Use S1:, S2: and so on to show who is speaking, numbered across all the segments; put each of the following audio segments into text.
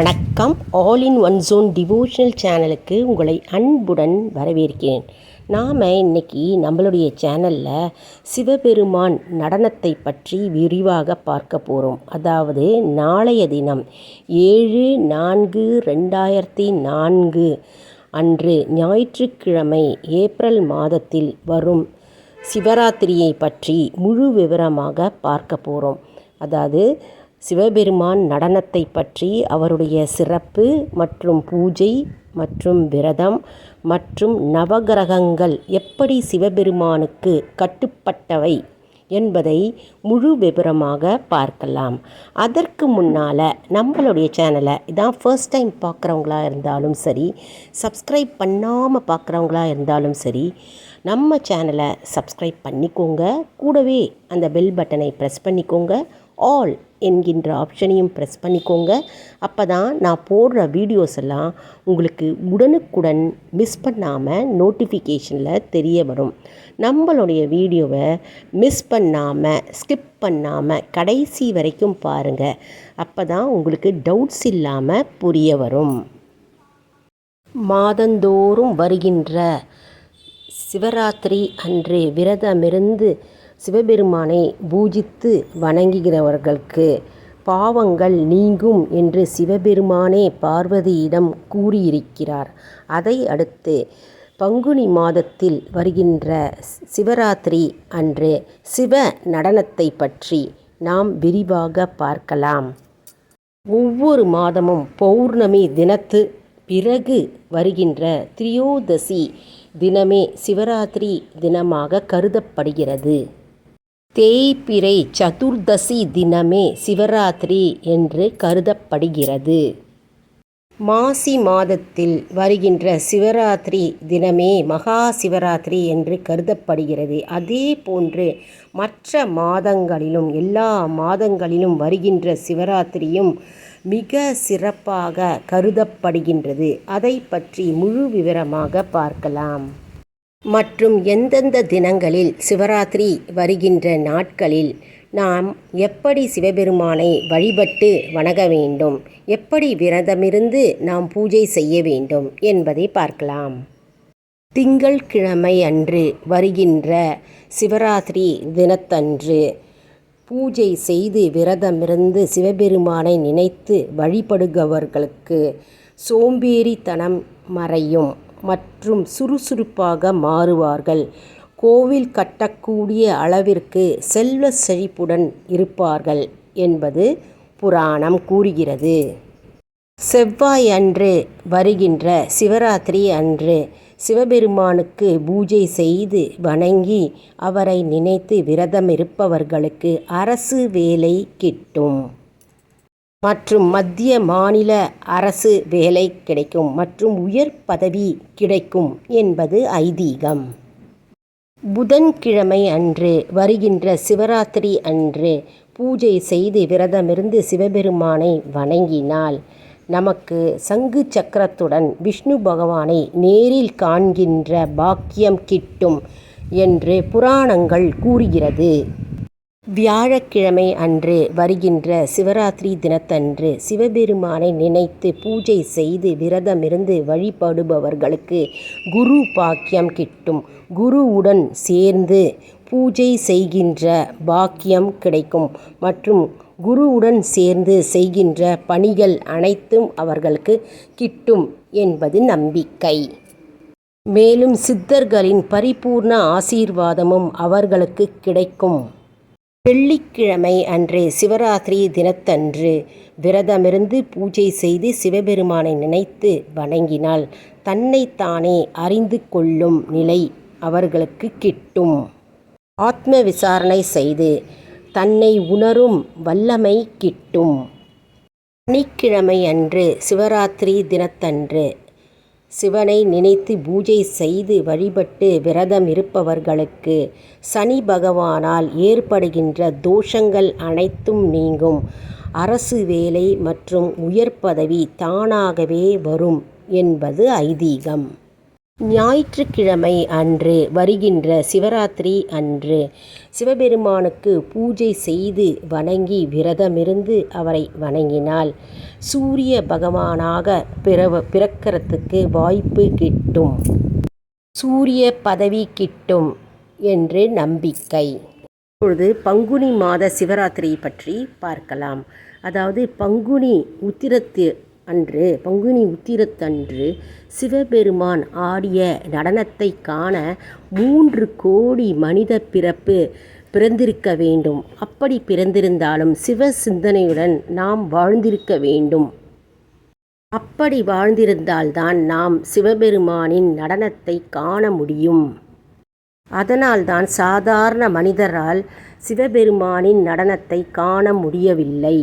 S1: வணக்கம். All in one zone devotional சேனலுக்கு உங்களை அன்புடன் வரவேற்கிறேன். நாம் இன்னைக்கு நம்மளுடைய சேனலில் சிவபெருமான் நடனத்தை பற்றி விரிவாக பார்க்க போகிறோம் அதாவது நாளைய தினம் ஏழு நான்கு ரெண்டாயிரத்தி நான்கு அன்று ஞாயிற்றுக்கிழமை ஏப்ரல் மாதத்தில் வரும் சிவராத்திரியை பற்றி முழு விவரமாக பார்க்க போகிறோம் அதாவது சிவபெருமான் நடனத்தை பற்றி அவருடைய சிறப்பு மற்றும் பூஜை மற்றும் விரதம் மற்றும் நவகிரகங்கள் எப்படி சிவபெருமானுக்கு கட்டுப்பட்டவை என்பதை முழு விபரமாக பார்க்கலாம். அதற்கு முன்னால் நம்மளுடைய சேனலை இதான் ஃபர்ஸ்ட் டைம் பார்க்குறவங்களா இருந்தாலும் சரி சப்ஸ்கிரைப் பண்ணாமல் பார்க்குறவங்களா இருந்தாலும் சரி நம்ம சேனலை சப்ஸ்கிரைப் பண்ணிக்கோங்க. கூடவே அந்த பெல் பட்டனை ப்ரெஸ் பண்ணிக்கோங்க. ஆல் என்கின்ற ஆப்ஷனையும் ப்ரெஸ் பண்ணிக்கோங்க. அப்போ தான் நான் போடுற வீடியோஸ் எல்லாம் உங்களுக்கு உடனுக்குடன் மிஸ் பண்ணாமல் நோட்டிஃபிகேஷனில் தெரிய வரும். நம்மளுடைய வீடியோவை மிஸ் பண்ணாமல் ஸ்கிப் பண்ணாமல் கடைசி வரைக்கும் பாருங்கள் அப்போ தான் உங்களுக்கு டவுட்ஸ் இல்லாமல் புரிய வரும். மாதந்தோறும் வருகின்ற சிவராத்திரி அன்று விரதமிருந்து சிவபெருமானை பூஜித்து வணங்குகிறவர்களுக்கு பாவங்கள் நீங்கும் என்று சிவபெருமானே பார்வதியிடம் கூறியிருக்கிறார். அதை அடுத்து பங்குனி மாதத்தில் வருகின்ற சிவராத்திரி அன்று சிவ நடனத்தை பற்றி நாம் விரிவாக பார்க்கலாம். ஒவ்வொரு மாதமும் பௌர்ணமி தினத்து பிறகு வருகின்ற திரியோதசி தினமே சிவராத்திரி தினமாக கருதப்படுகிறது. தேய்பிறை சதுர்தசி தினமே சிவராத்திரி என்று கருதப்படுகிறது. மாசி மாதத்தில் வருகின்ற சிவராத்திரி தினமே மகா சிவராத்திரி என்று கருதப்படுகிறது. அதே போன்று மற்ற மாதங்களிலும் எல்லா மாதங்களிலும் வருகின்ற சிவராத்திரியும் மிக சிறப்பாக கருதப்படுகின்றது. அதை பற்றி முழு விவரமாக பார்க்கலாம். மற்றும் எந்தெந்த தினங்களில் சிவராத்திரி வருகின்ற நாட்களில் நாம் எப்படி சிவபெருமானை வழிபட்டு வணங்க வேண்டும்? எப்படி விரதமிருந்து நாம் பூஜை செய்ய வேண்டும் என்பதை பார்க்கலாம். திங்கள் கிழமை அன்று வருகின்ற சிவராத்திரி தினத்தன்று பூஜை செய்து விரதமிருந்து சிவபெருமானை நினைத்து வழிபடுபவர்களுக்கு சோம்பேறித்தனம் மறையும். மற்றும் சுறுசுறுப்பாக மாறுவார்கள். கோவில் கட்டக்கூடிய அளவிற்கு செல்வ செழிப்புடன் இருப்பார்கள் என்பது புராணம் கூறுகிறது. செவ்வாய் அன்று வருகின்ற சிவராத்திரி அன்று சிவபெருமானுக்கு பூஜை செய்து வணங்கி அவரை நினைத்து விரதம் இருப்பவர்களுக்கு அரசு வேலை கிட்டும். மற்றும் மத்திய மாநில அரசு வேலை கிடைக்கும் மற்றும் உயர் பதவி கிடைக்கும் என்பது ஐதீகம். புதன்கிழமை அன்று வருகின்ற சிவராத்திரி அன்று பூஜை செய்து விரதமிருந்து சிவபெருமானை வணங்கினால் நமக்கு சங்கு சக்கரத்துடன் விஷ்ணு பகவானை நேரில் காண்கின்ற பாக்கியம் கிட்டும் என்று புராணங்கள் கூறுகிறது. வியாழக்கிழமை அன்று வருகின்ற சிவராத்திரி தினத்தன்று சிவபெருமானை நினைத்து பூஜை செய்து விரதமிருந்து வழிபடுபவர்களுக்கு குரு பாக்கியம் கிட்டும். குருவுடன் சேர்ந்து பூஜை செய்கின்ற பாக்கியம் கிடைக்கும். மற்றும் குருவுடன் சேர்ந்து செய்கின்ற பணிகள் அனைத்தும் அவர்களுக்கு கிட்டும் என்பது நம்பிக்கை. மேலும் சித்தர்களின் பரிபூர்ண ஆசீர்வாதமும் அவர்களுக்கு கிடைக்கும். வெள்ளிக்கிழமை அன்று சிவராத்திரி தினத்தன்று விரதமிருந்து பூஜை செய்து சிவபெருமானை நினைத்து வணங்கினால் தன்னைத்தானே அறிந்து கொள்ளும் நிலை அவர்களுக்கு கிட்டும். ஆத்ம விசாரணை செய்து தன்னை உணரும் வல்லமை கிட்டும். சனிக்கிழமை அன்று சிவராத்திரி தினத்தன்று சிவனை நினைத்து பூஜை செய்து வழிபட்டு விரதம் இருப்பவர்களுக்கு சனி பகவானால் ஏற்படுகின்ற தோஷங்கள் அனைத்தும் நீங்கும். அரசு வேலை மற்றும் உயர் பதவி தானாகவே வரும் என்பது ஐதீகம். ஞாயிற்றுக்கிழமை அன்று வருகின்ற சிவராத்திரி அன்று சிவபெருமானுக்கு பூஜை செய்து வணங்கி விரதமிருந்து அவரை வணங்கினால் சூரிய பகவானாக பிறவ பிறக்கிறதுக்கு வாய்ப்பு கிட்டும். சூரிய பதவி கிட்டும் என்று நம்பிக்கை. இப்பொழுது பங்குனி மாத சிவராத்திரி பற்றி பார்க்கலாம். அதாவது பங்குனி உத்திரத்து அன்று பங்குனி உத்திரத்தன்று சிவபெருமான் ஆடிய நடனத்தை காண மூன்று கோடி மனித பிறப்பு பிறந்திருக்க வேண்டும். அப்படி பிறந்திருந்தாலும் சிவ சிந்தனையுடன் நாம் வாழ்ந்திருக்க வேண்டும். அப்படி வாழ்ந்திருந்தால்தான் நாம் சிவபெருமானின் நடனத்தை காண முடியும். அதனால்தான் சாதாரண மனிதரால் சிவபெருமானின் நடனத்தை காண முடியவில்லை.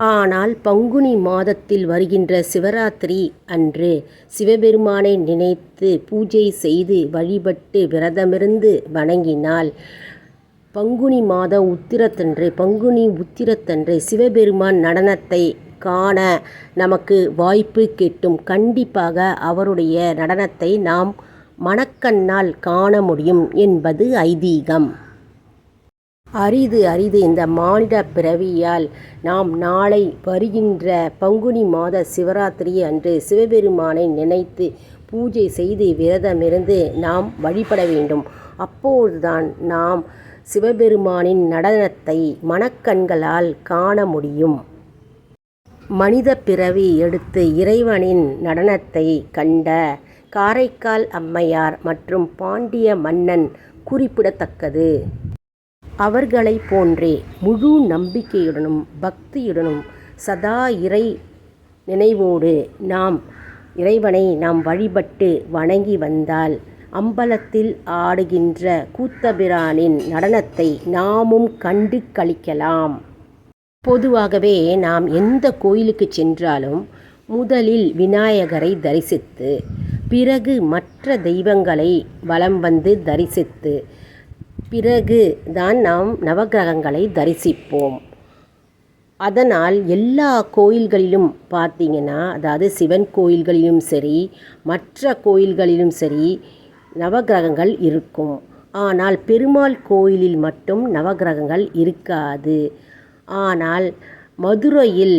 S1: ஆனால் பங்குனி மாதத்தில் வருகின்ற சிவராத்திரி அன்று சிவபெருமானை நினைத்து பூஜை செய்து வழிபட்டு விரதமிருந்து வணங்கினால் பங்குனி மாத உத்திரத்தன்று பங்குனி உத்திரத்தன்று சிவபெருமான் நடனத்தை காண நமக்கு வாய்ப்பு கிட்டும். கண்டிப்பாக அவருடைய நடனத்தை நாம் மணக்கண்ணால் காண முடியும் என்பது ஐதீகம். அரிது அரிது இந்த மானிட பிறவியால் நாம் நாளை வருகின்ற பங்குனி மாத சிவராத்திரி அன்று சிவபெருமானை நினைத்து பூஜை செய்து விரதமிருந்து நாம் வழிபட வேண்டும். அப்போதுதான் நாம் சிவபெருமானின் நடனத்தை மனக்கண்களால் காண முடியும். மனித பிறவி எடுத்து இறைவனின் நடனத்தை கண்ட காரைக்கால் அம்மையார் மற்றும் பாண்டிய மன்னன் குறிப்பிடத்தக்கது. அவர்களைப் போன்றே முழு நம்பிக்கையுடனும் பக்தியுடனும் சதா இறை நினைவோடு நாம் இறைவனை நாம் வழிபட்டு வணங்கி வந்தால் அம்பலத்தில் ஆடுகின்ற கூத்தபிரானின் நடனத்தை நாமும் கண்டு களிக்கலாம். பொதுவாகவே நாம் எந்த கோயிலுக்கு சென்றாலும் முதலில் விநாயகரை தரிசித்து பிறகு மற்ற தெய்வங்களை வலம் வந்து தரிசித்து பிறகு தான் நாம் நவக்கிரகங்களை தரிசிப்போம். அதனால் எல்லா கோயில்களிலும் பார்த்தீங்கன்னா அதாவது சிவன் கோயில்களிலும் சரி மற்ற கோயில்களிலும் சரி நவக்கிரகங்கள் இருக்கும். ஆனால் பெருமாள் கோயிலில் மட்டும் நவக்கிரகங்கள் இருக்காது. ஆனால் மதுரையில்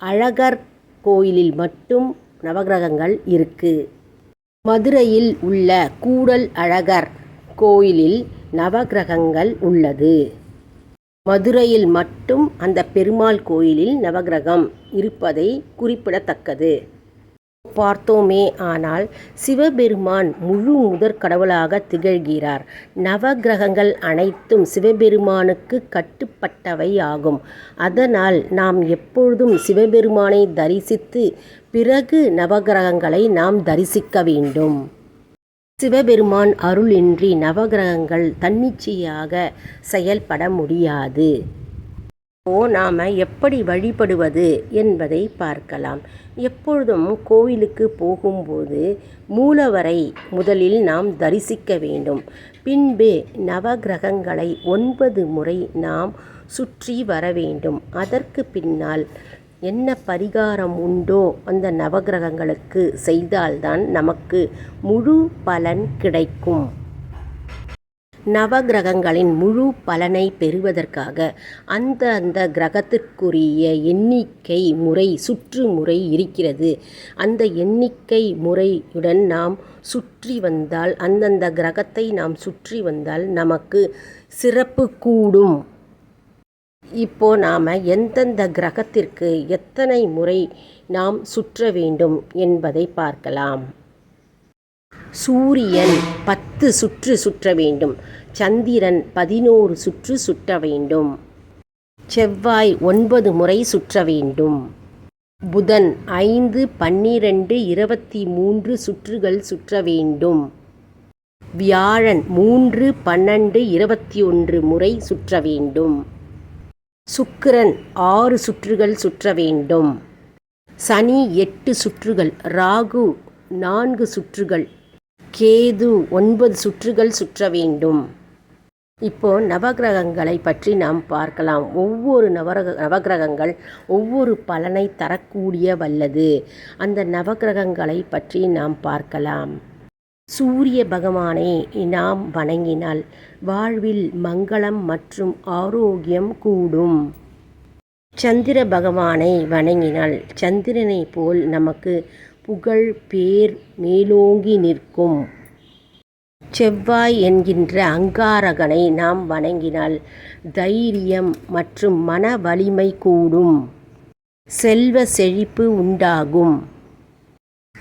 S1: அழகர் கோயிலில் மட்டும் நவக்கிரகங்கள் இருக்குது மதுரையில் உள்ள கூடல் அழகர் கோயிலில் நவக்கிரகங்கள் உள்ளது. மதுரையில் மட்டும் அந்த பெருமாள் கோயிலில் நவக்கிரகம் இருப்பதை குறிப்பிடத்தக்கது. பார்த்தோமே ஆனால் சிவபெருமான் முழு முதற் கடவுளாக திகழ்கிறார். நவக்கிரகங்கள் அனைத்தும் சிவபெருமானுக்கு கட்டுப்பட்டவை ஆகும். அதனால் நாம் எப்பொழுதும் சிவபெருமானை தரிசித்து பிறகு நவகிரகங்களை நாம் தரிசிக்க வேண்டும். சிவபெருமான் அருளின்றி நவகிரகங்கள் தன்னிச்சையாக செயல்பட முடியாது. ஓ நாம் எப்படி வழிபடுவது என்பதை பார்க்கலாம். எப்பொழுதும் கோவிலுக்கு போகும்போது மூலவரை முதலில் நாம் தரிசிக்க வேண்டும். பின்பு நவக்கிரகங்களை ஒன்பது முறை நாம் சுற்றி வர வேண்டும். அதற்கு பின்னால் என்ன பரிகாரம் உண்டோ அந்த நவக்கிரகங்களுக்கு செய்தால்தான் நமக்கு முழு பலன் கிடைக்கும். நவகிரகங்களின் முழு பலனை பெறுவதற்காக அந்த அந்த கிரகத்திற்குரிய எண்ணிக்கை முறை சுற்று முறை இருக்கிறது. அந்த எண்ணிக்கை முறையுடன் நாம் சுற்றி வந்தால் அந்தந்த கிரகத்தை நாம் சுற்றி வந்தால் நமக்கு சிறப்பு கூடும். இப்போ நாம் எந்தெந்த கிரகத்திற்கு எத்தனை முறை நாம் சுற்ற வேண்டும் என்பதை பார்க்கலாம். சூரியன் பத்து சுற்று சுற்ற வேண்டும். சந்திரன் பதினோரு சுற்று சுற்ற வேண்டும். செவ்வாய் ஒன்பது முறை சுற்ற வேண்டும். புதன் ஐந்து பன்னிரண்டு இருபத்தி மூன்று சுற்றுகள் சுற்ற வேண்டும். வியாழன் மூன்று பன்னெண்டு இருபத்தி ஒன்று முறை சுற்ற வேண்டும். சுக்கிரன் ஆறு சுற்றுகள் சுற்ற வேண்டும். சனி எட்டு சுற்றுகள் ராகு நான்கு சுற்றுகள் கேது ஒன்பது சுற்றுகள் சுற்ற வேண்டும். இப்போ நவகிரகங்களை பற்றி நாம் பார்க்கலாம். ஒவ்வொரு நவரக நவகிரகங்கள் ஒவ்வொரு பலனை தரக்கூடிய வல்லது அந்த நவகிரகங்களை பற்றி நாம் பார்க்கலாம். சூரிய பகவானை நாம் வணங்கினால் வாழ்வில் மங்களம் மற்றும் ஆரோக்கியம் கூடும். சந்திர பகவானை வணங்கினால் சந்திரனை போல் நமக்கு புகழ் பேர் மேலோங்கி நிற்கும். செவ்வாய் என்கின்ற அங்காரகனை நாம் வணங்கினால் தைரியம் மற்றும் மன வலிமை கூடும். செல்வ செழிப்பு உண்டாகும்.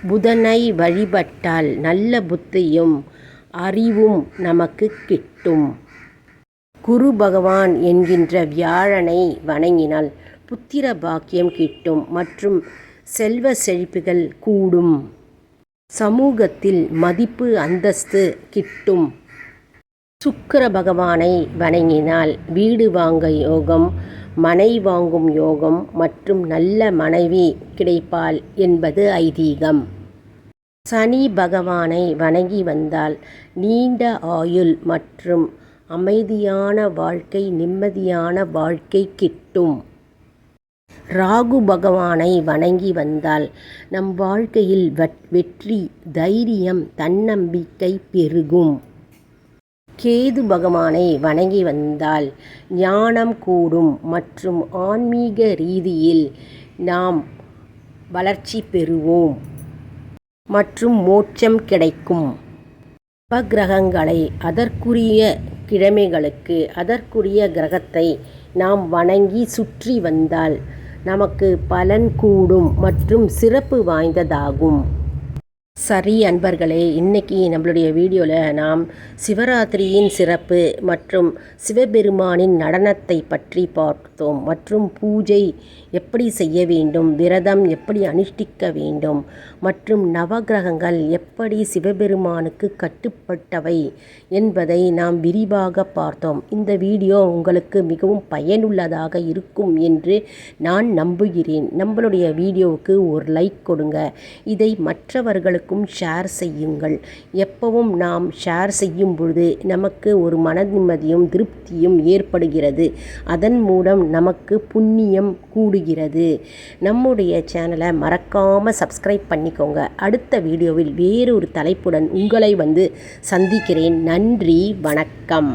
S1: புதனை வழிபட்டால் நல்ல புத்தியும் அறிவும் நமக்கு கிட்டும். குரு பகவான் என்கின்ற வியாழனை வணங்கினால் புத்திர பாக்கியம் கிட்டும் மற்றும் செல்வ செழிப்புகள் கூடும். சமூகத்தில் மதிப்பு அந்தஸ்து கிட்டும். சுக்கிர பகவானை வணங்கினால் வீடு வாங்க யோகம் மனை வாங்கும் யோகம் மற்றும் நல்ல மனைவி கிடைப்பாள் என்பது ஐதீகம். சனி பகவானை வணங்கி வந்தால் நீண்ட ஆயுள் மற்றும் அமைதியான வாழ்க்கை நிம்மதியான வாழ்க்கை கிட்டும். ராகு பகவானை வணங்கி வந்தால் நம் வாழ்க்கையில் வெற்றி தைரியம் தன்னம்பிக்கை பெருகும். கேது பகவானை வணங்கி வந்தால் ஞானம் கூடும் மற்றும் ஆன்மீக ரீதியில் நாம் வளர்ச்சி பெறுவோம். மற்றும் மோட்சம் கிடைக்கும். உபகிரகங்களை அதற்குரிய கிழமைகளுக்கு அதற்குரிய கிரகத்தை நாம் வணங்கி சுற்றி வந்தால் நமக்கு பலன் கூடும் மற்றும் சிறப்பு வாய்ந்ததாகும். சரி அன்பர்களே இன்னைக்கு நம்மளுடைய வீடியோவில் நாம் சிவராத்திரியின் சிறப்பு மற்றும் சிவபெருமானின் நடனத்தை பற்றி பார்த்தோம். மற்றும் பூஜை எப்படி செய்ய வேண்டும் விரதம் எப்படி அனுஷ்டிக்க வேண்டும் மற்றும் நவகிரகங்கள் எப்படி சிவபெருமானுக்கு கட்டுப்பட்டவை என்பதை நாம் விரிவாக பார்த்தோம். இந்த வீடியோ உங்களுக்கு மிகவும் பயனுள்ளதாக இருக்கும் என்று நான் நம்புகிறேன். நம்மளுடைய வீடியோவுக்கு ஒரு லைக் கொடுங்க. இதை மற்றவர்களுக்கு அனைவருக்கும் ஷேர் செய்யுங்கள். எப்பவும் நாம் ஷேர் செய்யும் பொழுது நமக்கு ஒரு மன நிம்மதியும் திருப்தியும் ஏற்படுகிறது. அதன் மூலம் நமக்கு புண்ணியம் கூடுகிறது. நம்முடைய சேனலை மறக்காமல் சப்ஸ்கிரைப் பண்ணிக்கோங்க. அடுத்த வீடியோவில் வேறொரு தலைப்புடன் உங்களை வந்து சந்திக்கிறேன். நன்றி வணக்கம்.